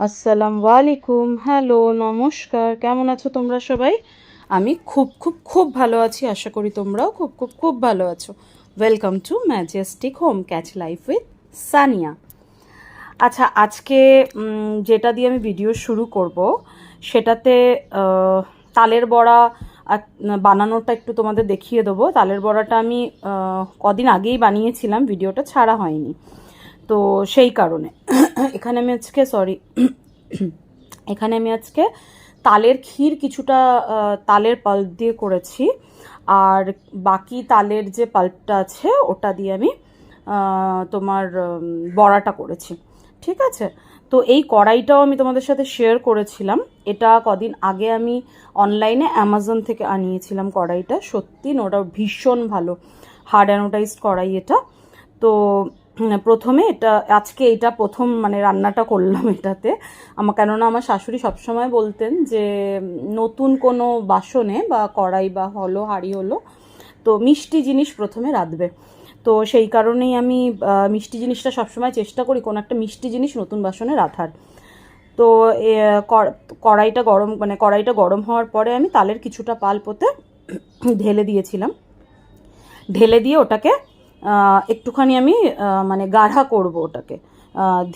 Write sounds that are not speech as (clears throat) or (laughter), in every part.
আসসালামু আলাইকুম হ্যালো, নমস্কার। কেমন আছো তোমরা সবাই? আমি খুব খুব খুব ভালো আছি। আশা করি তোমরাও খুব খুব খুব ভালো আছো। Welcome to majestic home catch life with Sania আচ্ছা আজকে যেটা দিয়ে আমি ভিডিও শুরু করব, সেটাতে তালের বড়া বানানোটা একটু তোমাদের দেখিয়ে দেবো। তালের বড়াটা আমি কদিন আগেই বানিয়েছিলাম ভিডিওটা ছাড়া হয়নি। তো সেই কারণে। এখানে আমি আজকে সরি এখানে আমি আজকে তালের ক্ষীর কিছুটা তালের পাল্প দিয়ে করেছি। আর বাকি তালের যে পাল্পটা আছে, ওটা দিয়ে আমি তোমার বড়াটা করেছি। ঠিক আছে? তো এই কড়াইটাও আমি তোমাদের সাথে শেয়ার করেছিলাম। এটা কদিন আগে আমি অনলাইনে অ্যামাজন থেকে আনিয়েছিলাম কড়াইটা। সত্যি ডাউট ভীষণ ভালো। হার্ড অ্যানোটাইজড কড়াই এটা। তো প্রথমে এটা, আজকে এটা প্রথম মানে রান্নাটা করলাম এটাতে। আমার কেননা আমার শাশুড়ি সবসময় বলতেন যে, নতুন কোনো বাসনে বা কড়াই বা হলো, হাঁড়ি হলো, তো মিষ্টি জিনিস প্রথমে রাঁধবে। তো সেই কারণেই আমি মিষ্টি জিনিসটা সবসময় চেষ্টা করি কোনো একটা মিষ্টি জিনিস নতুন বাসনে রাঁধার। তো কড়াইটা গরম মানে কড়াইটা গরম হওয়ার পরে আমি তালের কিছুটা পাল্পতে ঢেলে দিয়েছিলাম। ঢেলে দিয়ে ওটাকে একটুখানি আমি মানে গাঢ়া করব ওটাকে।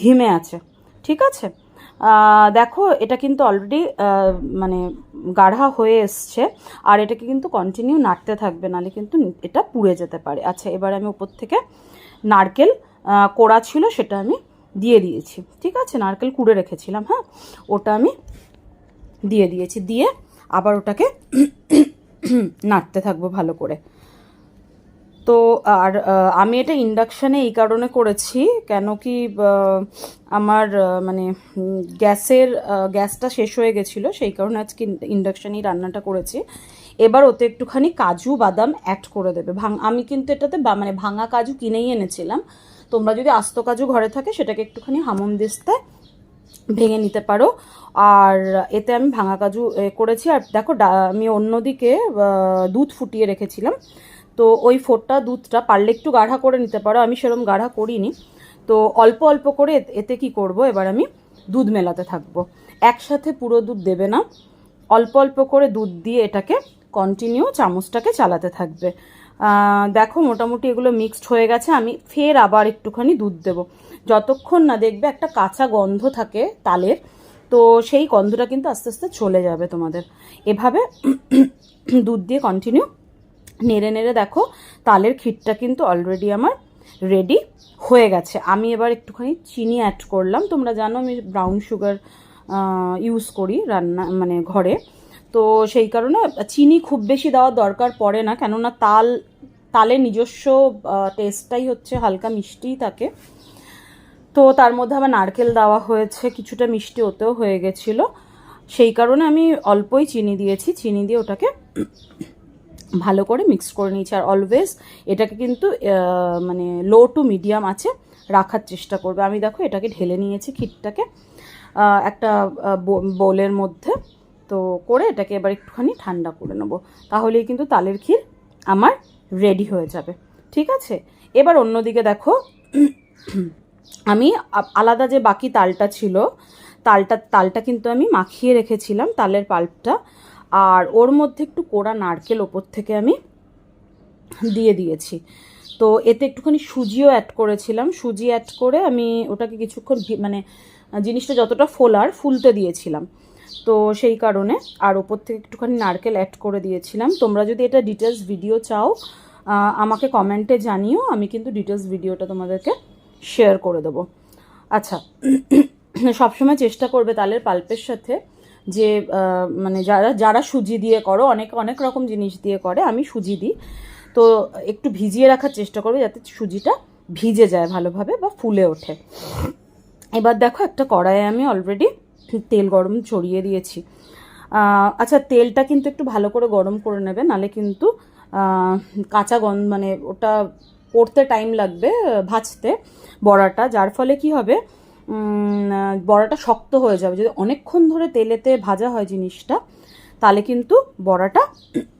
ধিমে আছে। ঠিক আছে? দেখো, এটা কিন্তু অলরেডি মানে গাঢ়া হয়ে এসছে। আর এটাকে কিন্তু কন্টিনিউ নাড়তে থাকবে, নাহলে কিন্তু এটা পুড়ে যেতে পারে। আচ্ছা এবার আমি উপর থেকে নারকেল কোড়া ছিল সেটা আমি দিয়ে দিয়েছি। ঠিক আছে? নারকেল কুড়ে রেখেছিলাম হ্যাঁ? ওটা আমি দিয়ে দিয়েছি। দিয়ে আবার ওটাকে নাড়তে থাকব ভালো করে। তো আর আমি এটা ইন্ডাকশানে এই কারণে করেছি, কেন কি আমার মানে গ্যাসের গ্যাসটা শেষ হয়ে গেছিল, সেই কারণে আজকে ইন্ডাকশানেই রান্নাটা করেছি। এবার ওতে একটুখানি কাজু বাদাম অ্যাড করে দেবে। ভাং আমি কিন্তু এটাতে মানে ভাঙা কাজু কিনেই এনেছিলাম। তোমরা যদি আস্ত কাজু ঘরে থাকে, সেটাকে একটুখানি হামম দিস্তায় ভেঙে নিতে পারো। আর এতে আমি ভাঙা কাজু করেছি। আর দেখো আমি অন্যদিকে দুধ ফুটিয়ে রেখেছিলাম। তো ওই ফোরটা দুধটা পারলে একটু গাঢ়া করে নিতে পারো, আমি সেরকম গাঢ়া করিনি। তো অল্প অল্প করে এতে- কি করব? এবার আমি দুধ মেলাতে থাকব। একসাথে পুরো দুধ দেবে না। অল্প অল্প করে দুধ দিয়ে এটাকে কন্টিনিউ চামচটাকে চালাতে থাকবে। দেখো মোটামুটি এগুলো মিক্সড হয়ে গেছে, আমি ফের আবার একটুখানি দুধ দেবো। যতক্ষণ না দেখবে একটা কাঁচা গন্ধ থাকে তালের, তো সেই গন্ধটা কিন্তু আস্তে আস্তে চলে যাবে তোমাদের। এভাবে দুধ দিয়ে কন্টিনিউ নেড়ে নেড়ে দেখো, তালের ক্ষীরটা কিন্তু অলরেডি আমার রেডি হয়ে গেছে। আমি এবার একটুখানি চিনি অ্যাড করলাম। তোমরা জানো আমি ব্রাউন সুগার ইউজ করি রান্না মানে ঘরে। তো সেই কারণে চিনি খুব বেশি দেওয়ার দরকার পড়ে না, কেননা তাল, তালের নিজস্ব টেস্টটাই হচ্ছে হালকা মিষ্টিই থাকে। তো তার মধ্যে আবার নারকেল দেওয়া হয়েছে, কিছুটা মিষ্টি ওতেও হয়ে গেছিল। সেই কারণে আমি অল্পই চিনি দিয়েছি। চিনি দিয়ে ওটাকে ভালো করে মিক্স করে নিয়েছি। আর অলওয়েজ এটাকে কিন্তু মানে লো টু মিডিয়াম আছে, রাখার চেষ্টা করবে। আমি দেখো এটাকে ঢেলে নিয়েছি ক্ষীরটাকে একটা বোলের মধ্যে। তো করে এটাকে এবার একটুখানি ঠান্ডা করে নেব। তাহলেই কিন্তু তালের ক্ষীর আমার রেডি হয়ে যাবে। ঠিক আছে? এবার অন্যদিকে দেখো, আমি আলাদা যে বাকি তালটা ছিল, তালটা তালটা কিন্তু আমি মাখিয়ে রেখেছিলাম, তালের পাল্পটা। আর ওর মধ্যে একটু কোড়া নারকেল ওপর থেকে আমি দিয়ে দিয়েছি। তো এতে একটুখানি সুজিও অ্যাড করেছিলাম। সুজি অ্যাড করে আমি ওটাকে কিছুক্ষণ মানে জিনিসটা যতটা ফোলার ফুলতে দিয়েছিলাম। তো সেই কারণে আর ওপর থেকে একটুখানি নারকেল অ্যাড করে দিয়েছিলাম। তোমরা যদি এটা ডিটেলস ভিডিও চাও আমাকে কমেন্টে জানিও। আমি কিন্তু ডিটেলস ভিডিওটা তোমাদেরকে শেয়ার করে দেবো। আচ্ছা সবসময় চেষ্টা করবে তালের পাল্পের সাথে। যে মানে যারা যারা সুজি দিয়ে করো, অনেক অনেক রকম জিনিস দিয়ে করে, আমি সুজি দিই। তো একটু ভিজিয়ে রাখার চেষ্টা করবে যাতে সুজিটা ভিজে যায় ভালোভাবে বা ফুলে ওঠে। এবার দেখো একটা কড়াইয়ে আমি অলরেডি তেল গরম ছড়িয়ে দিয়েছি। আচ্ছা তেলটা কিন্তু একটু ভালো করে গরম করে নেবে, নালে কিন্তু কাঁচা গন্ধ মানে ওটা পড়তে টাইম লাগবে, ভাজতে, বড়াটা। যার ফলে কি হবে বড়াটা শক্ত হয়ে যাবে। যদি অনেকক্ষণ ধরে তেলেতে ভাজা হয় জিনিসটা, তাহলে কিন্তু বড়াটা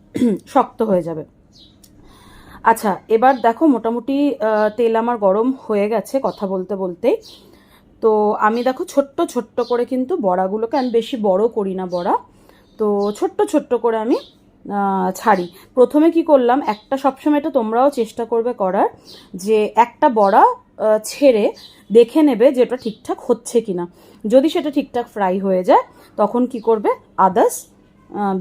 (clears throat) শক্ত হয়ে যাবে। আচ্ছা এবার দেখো মোটামুটি তেল আমার গরম হয়ে গেছে কথা বলতে বলতেই। তো আমি দেখো ছোট্ট ছোট্ট করে কিন্তু বড়াগুলোকে, আমি বেশি বড় করি না বড়া। তো ছোট্ট ছোট্ট করে আমি ছাড়ি। প্রথমে কি করলাম, একটা সবসময় এটা তোমরাও চেষ্টা করবে করার যে একটা বড়া ছেড়ে দেখে নেবে যে এটা ঠিকঠাক হচ্ছে কিনা। যদি সেটা ঠিকঠাক ফ্রাই হয়ে যায়, তখন কি করবে? আদার্স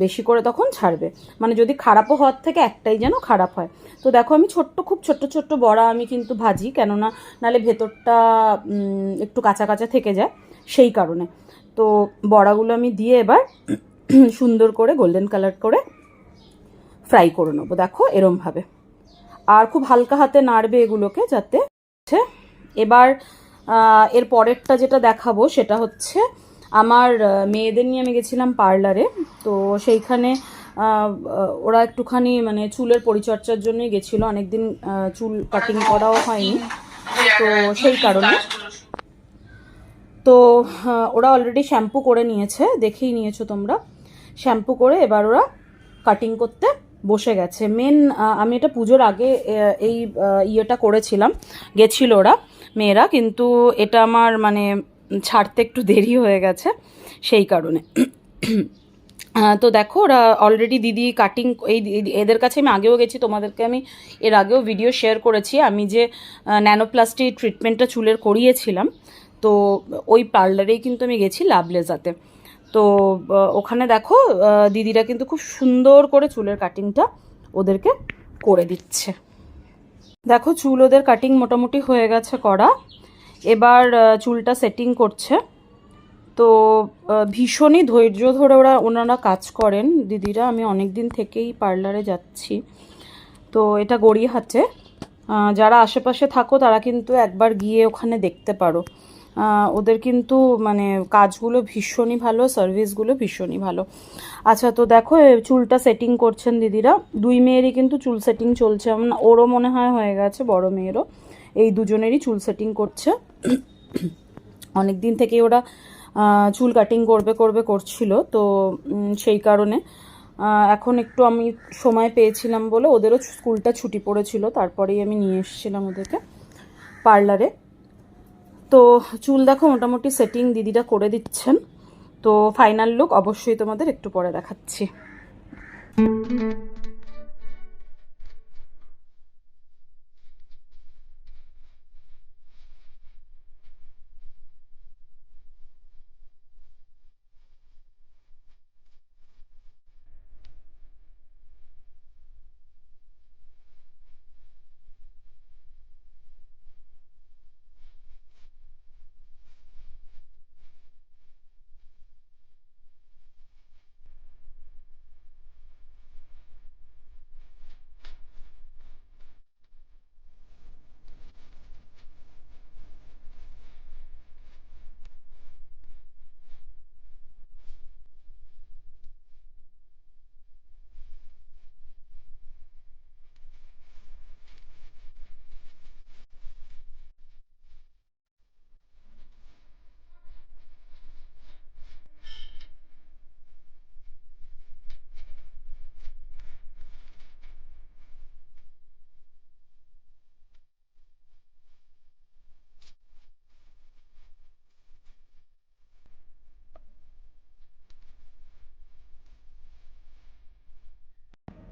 বেশি করে তখন ছাড়বে। মানে যদি খারাপও হওয়ার থেকে একটাই যেন খারাপ হয়। তো দেখো, আমি ছোট্ট, খুব ছোট্ট ছোট্ট বড়া আমি কিন্তু ভাজি, কেননা নালে ভেতরটা একটু কাঁচা কাঁচা থেকে যায় সেই কারণে। তো বড়াগুলো আমি দিয়ে এবার (clears throat) সুন্দর করে গোল্ডেন কালার করে ফ্রাই করে নেব। দেখো এরমভাবে আর খুব হালকা হাতে নাড়বে এগুলোকে যাতে হচ্ছে। এবার এর পরেরটা যেটা দেখাবো সেটা হচ্ছে আমার মেয়েদের নিয়ে আমি গেছিলাম পার্লারে। তো সেইখানে ওরা একটুখানি মানে চুলের পরিচর্যার জন্যই গেছিল। অনেকদিন চুল কাটিং করাও হয়নি। তো সেই কারণে। তো ওরা অলরেডি শ্যাম্পু করে নিয়েছে। দেখেই নিয়েছো তোমরা। শ্যাম্পু করে এবার ওরা কাটিং করতে বসে গেছে। মেন আমি এটা পুজোর আগে এই ইয়েটা করেছিলাম। গেছিল ওরা, মেয়েরা, কিন্তু এটা আমার মানে ছাড়তে একটু দেরি হয়ে গেছে সেই কারণে। তো দেখো, ওরা অলরেডি দিদি কাটিং এই এদের কাছে আমি আগেও গেছি, তোমাদেরকে আমি এর আগেও ভিডিও শেয়ার করেছি। আমি যে ন্যানোপ্লাস্টি ট্রিটমেন্টটা চুলের করিয়েছিলাম, তো ওই পার্লারেই কিন্তু আমি গেছি লাভলেজাতে তো ওখানে দেখো দিদিরা কিন্তু খুব সুন্দর করে চুলের কাটিংটা ওদেরকে করে দিচ্ছে। দেখো, চুল ওদের কাটিং মোটামুটি হয়ে গেছে করা। এবার চুলটা সেটিং করছে। তো ভীষণই ধৈর্য ধরে ওরা, ওনারা কাজ করেন। দিদিরা, আমি অনেক দিন থেকেই পার্লারে যাচ্ছি। তো, এটা গড়িয়াহাটে। যারা আশেপাশে থাকো, তারা কিন্তু একবার গিয়ে ওখানে দেখতে পারো। ওদের কিন্তু মানে কাজগুলো ভীষণই ভালো সার্ভিসগুলো ভীষণই ভালো। আচ্ছা তো দেখো চুলটা সেটিং করছেন দিদিরা। দুই মেয়েরই কিন্তু চুল সেটিং চলছে। ওরও মনে হয় হয়ে গেছে, বড় মেয়েরও। এই দুজনেরই চুল সেটিং করছে। অনেক দিন থেকেই ওরা চুল কাটিং করবে করবে, করছিল। তো সেই কারণে এখন একটু আমি সময় পেয়েছিলাম বলে ওদেরও স্কুলটা ছুটি পড়েছিল। তারপরেই আমি নিয়ে এসেছিলাম ওদেরকে পার্লারে। তো চুল দেখো, মোটামুটি সেটিং দিদিরা করে দিচ্ছেন। তো ফাইনাল লুক অবশ্যই তোমাদের একটু পরে দেখাচ্ছি।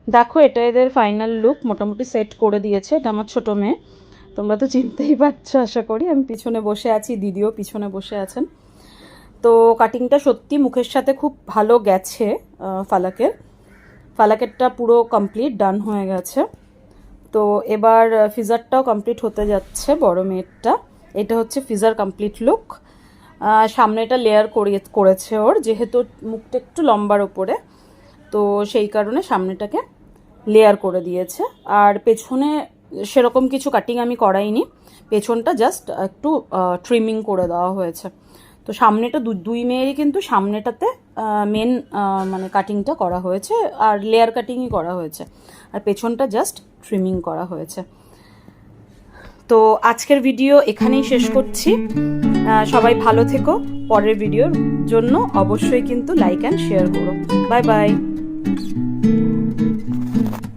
দেখো, এটা এদের ফাইনাল লুক মোটামুটি সেট করে দিয়েছে। এটা আমার ছোটো মেয়ে। তোমরা তো চিনতেই পারছ, আশা করি। আমি পিছনে বসে আছি, দিদিও পিছনে বসে আছেন। তো কাটিংটা সত্যি মুখের সাথে খুব ভালো গেছে ফালাকের। ফালাকেরটা পুরো কমপ্লিট ডান হয়ে গেছে। তো এবার ফিজারটাও কমপ্লিট হতে যাচ্ছে বড় মেয়েরটা। এটা হচ্ছে ফিজার কমপ্লিট লুক সামনেটা লেয়ার করিয়ে, করেছে ওর, যেহেতু মুখটা একটু লম্বার ওপরে তো সেই কারণে সামনেটাকে লেয়ার করে দিয়েছে। আর পেছনে সেরকম কিছু কাটিং আমি করাইনি। পেছনটা জাস্ট একটু ট্রিমিং করে দেওয়া হয়েছে। তো সামনেটা দুই মেয়েরই কিন্তু সামনেটাতে মেন মানে কাটিংটা করা হয়েছে। আর লেয়ার কাটিংই করা হয়েছে। আর পেছনটা জাস্ট ট্রিমিং করা হয়েছে। তো আজকের ভিডিও এখানেই শেষ করছি। সবাই ভালো থেকো। পরের ভিডিওর জন্য অবশ্যই কিন্তু লাইক অ্যান্ড শেয়ার করো। Bye bye